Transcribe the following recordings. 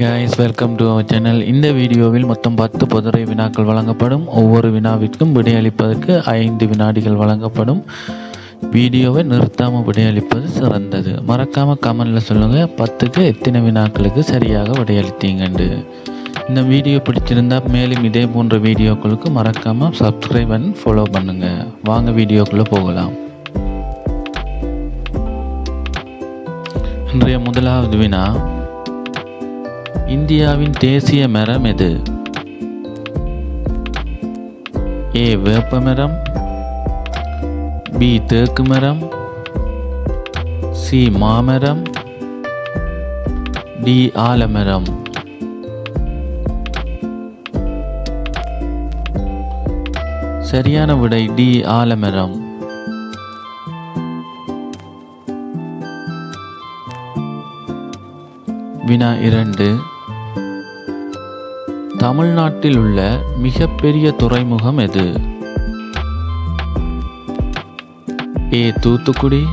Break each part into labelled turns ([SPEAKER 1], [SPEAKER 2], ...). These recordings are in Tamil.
[SPEAKER 1] Hi welcome to our channel இந்த வீடியோவில் மொத்தம் பத்து பொதுரை வினாக்கள் வழங்கப்படும். ஒவ்வொரு வினாவிற்கும் விடையளிப்பதற்கு ஐந்து வினாடிகள் வழங்கப்படும். வீடியோவை நிறுத்தாமல் விடையளிப்பது சிறந்தது. மறக்காமல் கமெண்டில் சொல்லுங்கள் பத்துக்கு எத்தனை வினாக்களுக்கு சரியாக விடையளித்தீங்கண்டு இந்த வீடியோ பிடிச்சிருந்தா மேலும் இதே போன்ற வீடியோக்களுக்கு மறக்காமல் சப்ஸ்கிரைப் அண்ட் ஃபாலோ பண்ணுங்கள் வாங்க வீடியோக்குள்ளே போகலாம். இன்றைய முதலாவது வினா. இந்தியாவின் தேசிய மரம் எது? ஏ வேப்ப மரம் பி தேக்கு மரம் சி மாமரம் டி ஆலமரம். சரியான விடை டி ஆலமரம். வினா இரண்டு. தமிழ்நாட்டில் உள்ள மிகப்பெரிய துறைமுகம் எது? A Thoothukudi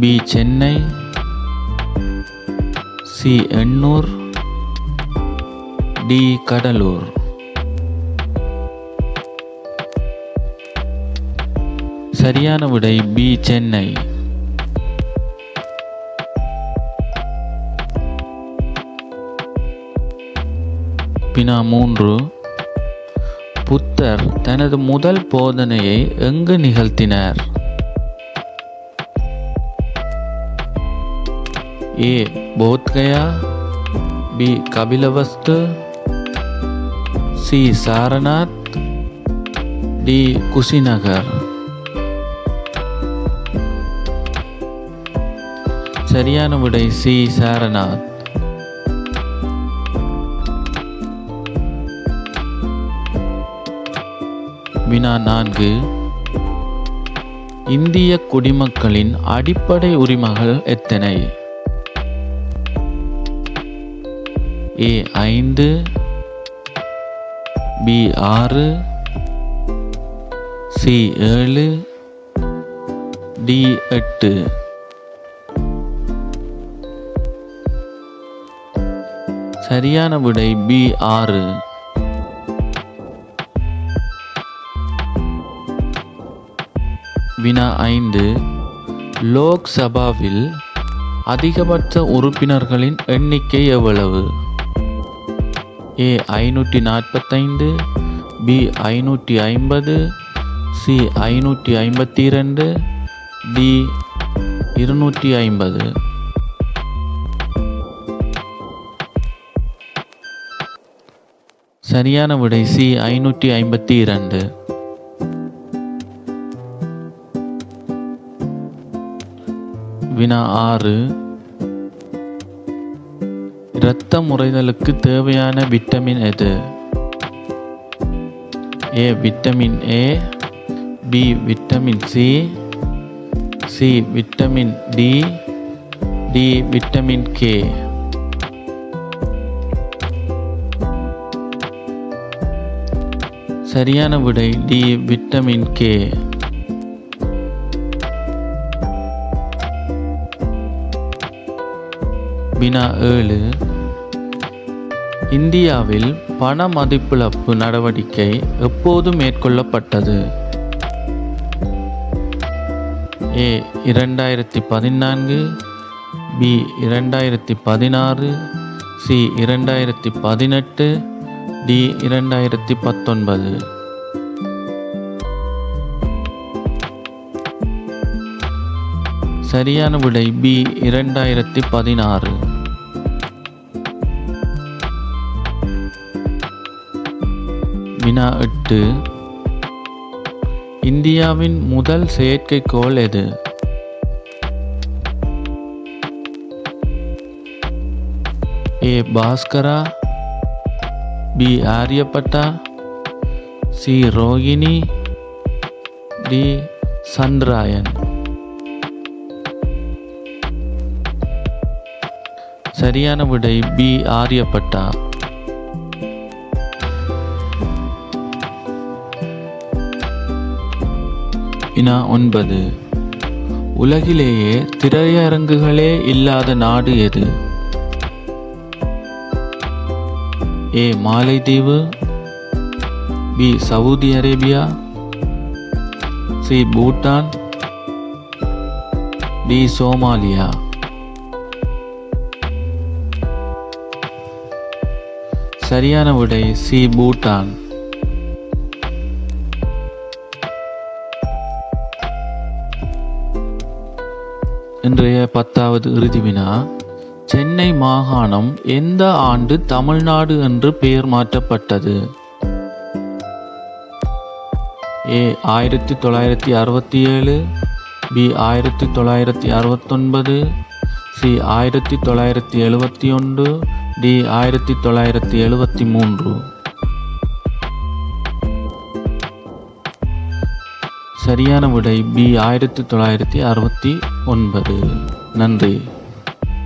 [SPEAKER 1] B Chennai C Ennore D Cuddalore. சரியான விடை பி சென்னை. வினா மூன்று. புத்தர் தனது முதல் போதனையை எங்கு நிகழ்த்தினார்? A. Bodhgaya B. Kapilavastu C. Sarnath D. Kushinagar. சரியான விடை சி. சாரநாத். வினா நான்கு. இந்திய குடிமக்களின் அடிப்படை உரிமைகள் எத்தனை? ஏ ஐந்து. பி ஆறு. சி ஏழு. டி எட்டு. சரியான விடை பி ஆறு. வினா ஐந்து. லோக்சபாவில் அதிகபட்ச உறுப்பினர்களின் எண்ணிக்கை எவ்வளவு? ஏ ஐநூற்றி நாற்பத்தைந்து பி ஐநூற்றி ஐம்பது சி ஐநூற்றி ஐம்பத்தி இரண்டு டி இருநூற்றி ஐம்பது சரியான விடை சி ஐநூற்றி ஐம்பத்தி இரண்டு வினா ஆறு. இரத்த முறைதலுக்கு தேவையான விட்டமின் எது? A vitamin A B vitamin C C vitamin D D vitamin K சரியான விடை. டி விட்டமின் கே வினா ஏழு. இந்தியாவில் பண மதிப்பிழப்பு நடவடிக்கை எப்போது மேற்கொள்ளப்பட்டது. ஏ இரண்டாயிரத்தி பதினான்கு பி இரண்டாயிரத்தி பதினாறு சி இரண்டாயிரத்தி பதினெட்டு டி இரண்டாயிரத்தி பத்தொன்பது. சரியான விடை பி இரண்டாயிரத்தி பதினாறு. வினா எட்டு. இந்தியாவின் முதல் செயற்கைக்கோள் எது? A. Bhaskara B. Aryabhata C. Rohini D. Chandrayaan. சரியான விடை பி. ஆரியப்பட்டா. வினா ஒன்பது. உலகிலேயே திரையரங்குகளே இல்லாத நாடு எது? A. மாலைதீவு. B. Saudi Arabia. C. Bhutan. D. Somalia. சரியான விடை சி. பூட்டான். இன்றைய பத்தாவது இறுதி வினா. சென்னை மாகாணம் எந்த ஆண்டு தமிழ்நாடு என்று பெயர் மாற்றப்பட்டது? ஏ ஆயிரத்தி தொள்ளாயிரத்தி அறுபத்தி ஏழு பி ஆயிரத்தி தொள்ளாயிரத்தி அறுபத்தொன்பது சி ஆயிரத்தி தொள்ளாயிரத்தி எழுபத்தி ஒன்று டி ஆயிரத்தி தொள்ளாயிரத்தி எழுபத்தி மூன்று. சரியான விடை பி ஆயிரத்தி தொள்ளாயிரத்தி அறுபத்தி ஒன்பது. நன்றி.